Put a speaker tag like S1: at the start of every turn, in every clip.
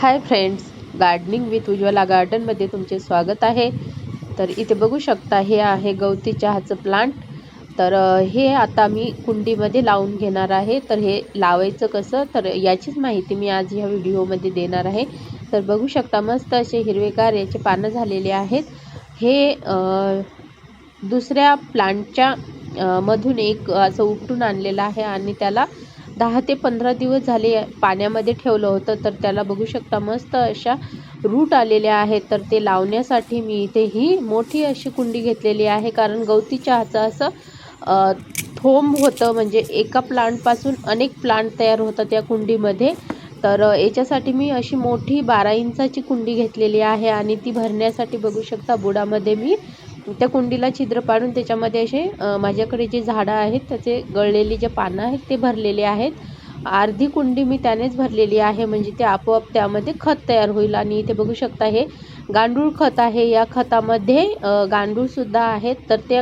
S1: Hi friends gardening with Ujjwala गार्डनमध्ये तुमचे स्वागत आहे. तर इथे बघू शकता हे आहे गवती चहाचं प्लांट तर हे आता मी कुंडीमध्ये लावून घेणार आहे. तर हे लावायचं कसं? तर याचीच माहिती मी आज ह्या व्हिडिओमध्ये देणार आहे. तर बघू शकता मस्त असे हिरवेगार याचे पानं झालेले आहेत. हे दुसऱ्या प्लांटच्या मधून एक असं उपटून आणलेलं आहे आणि त्याला दहा ते पंधरा दिवस झाले पाण्यामध्ये ठेवलं होतं तर त्याला बघू शकता मस्त अशा रूट आलेल्या आहेत. तर ते लावण्यासाठी मी इथे ही मोठी अशी कुंडी घेतलेली आहे कारण गवती चहाचं असं थोंब होतं म्हणजे एका प्लांटपासून अनेक प्लांट तयार होतात त्या कुंडीमध्ये. तर याच्यासाठी मी अशी मोठी बारा इंचाची कुंडी घेतलेली आहे आणि ती भरण्यासाठी बघू शकता बुडामध्ये मी त्या कुंडीला छिद्र पाडून त्याच्यामध्ये असे माझ्याकडे जे झाडं आहेत त्याचे गळलेली जे पानं आहेत ते भरलेले आहेत. अर्धी कुंडी मी त्यानेच भरलेली आहे म्हणजे ते आपोआप त्यामध्ये खत तयार होईल. आणि इथे बघू शकता हे गांडूळ खत आहे. या खतामध्ये गांडूळसुद्धा आहेत. तर ते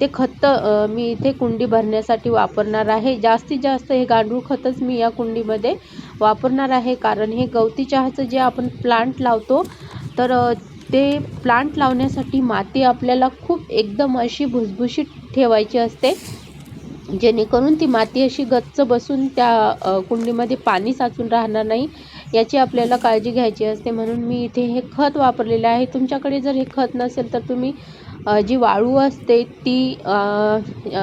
S1: ते खत मी इथे कुंडी भरण्यासाठी वापरणार आहे. जास्तीत जास्त हे गांडूळ खतच मी या कुंडीमध्ये वापरणार आहे. कारण हे गवती चहाचं जे आपण प्लांट लावतो तर ते प्लांट लावण्यासाठी माती आपल्याला खूप एकदम अशी भुसभुशीत ठेवायची असते. जेणेकरून ती माती अशी गच्च बसून त्या कुंडीमध्ये पाणी साचून राहणार नाही याची आपल्याला काळजी घ्यायची असते. म्हणून मी इथे हे खत वापरलेले आहे. तुमच्याकडे जर हे खत नसेल तर तुम्ही जी वाळू असते ती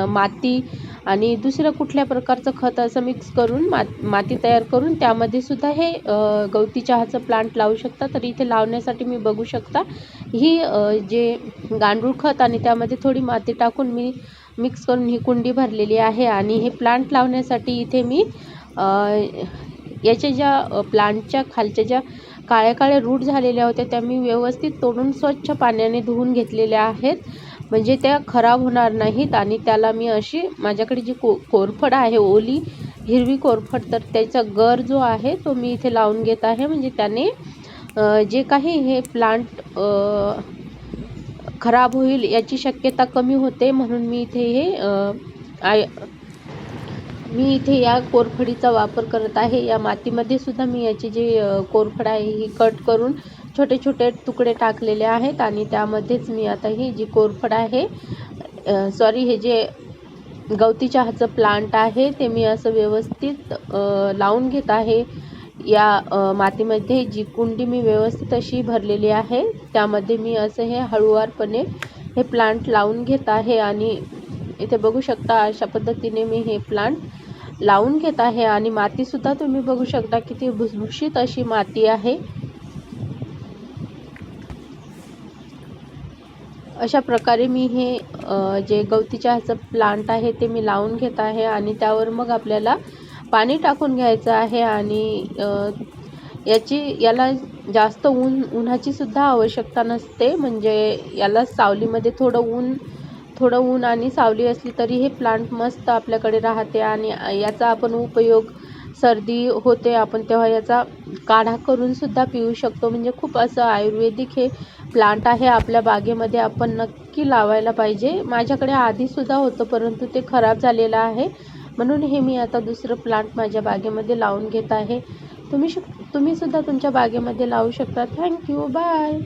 S1: माती आणि दुसऱ्या कुठल्या प्रकारचं खत असं मिक्स करून मा माती तयार करून त्यामध्ये सुद्धा हे गवती चहाचं प्लांट लावू शकता. तर इथे लावण्यासाठी मी बघू शकता. ही जे गांडूळ खत आणि त्यामध्ये थोडी माती टाकून मी मिक्स करून ही कुंडी भरलेली आहे. आणि हे प्लांट लावण्यासाठी इथे मी याच्या ज्या प्लांटच्या खालच्या ज्या काळ्या काळ्या रूट झालेल्या होत्या त्या मी व्यवस्थित तोडून स्वच्छ पाण्याने धुवून घेतलेल्या आहेत. म्हणजे त्या खराब होणार नाहीत आणि त्याला मी अशी माझ्याकडे जी को कोरफड आहे ओली हिरवी कोरफड तर त्याचा गर जो आहे तो मी इथे लावून घेत आहे. म्हणजे त्याने जे काही हे प्लांट खराब होईल याची शक्यता कमी होते म्हणून मी इथे हे आय मी इथे या कोरफडीचा वापर करत आहे. या मातीमध्ये सुद्धा मी याची जी कोरफड आहे ही कट करून छोटे छोटे तुकडे टाकलेले आहेत आणि त्यामध्येच मी आता ही जी कोरफड आहे सॉरी हे जे गवती चहाचं प्लांट आहे ते मी असं व्यवस्थित लावून घेत आहे. या मातीमध्ये जी कुंडी मी व्यवस्थित अशी भरलेली आहे त्यामध्ये मी असं हे हळूवारपणे हे प्लांट लावून घेत आहे आणि इथे बघू शकता अशा पद्धतीने मी हे प्लांट लावून घेत आहे आणि मातीसुद्धा तुम्ही बघू शकता किती भुसभुशीत अशी माती आहे. अशा प्रकारे मी हे जे गवती चहाचं प्लांट आहे ते मी लावून घेत आहे आणि त्यावर मग आपल्याला पाणी टाकून घ्यायचं आहे आणि याची याला जास्त ऊन उन्हाचीसुद्धा आवश्यकता नसते. म्हणजे याला सावलीमध्ये थोडं ऊन थोडं ऊन आणि सावली असली तरी हे प्लांट मस्त आपल्याकडे राहते आणि याचा आपण उपयोग सर्दी होते आपण तेव्हा याचा काढा करून सुद्धा पिऊ शकतो. म्हणजे खूप असं आयुर्वेदिक हे प्लांट आहे. आपल्या बागेमध्ये आपण नक्की लावायला पाहिजे. माझ्याकडे आधीसुद्धा होतं परंतु ते खराब झालेलं आहे. म्हणून हे मी आता दुसरं प्लांट माझ्या बागेमध्ये लावून घेत आहे. तुम्ही श तुम्हीसुद्धा तुमच्या बागेमध्ये लावू शकता. Thank you bye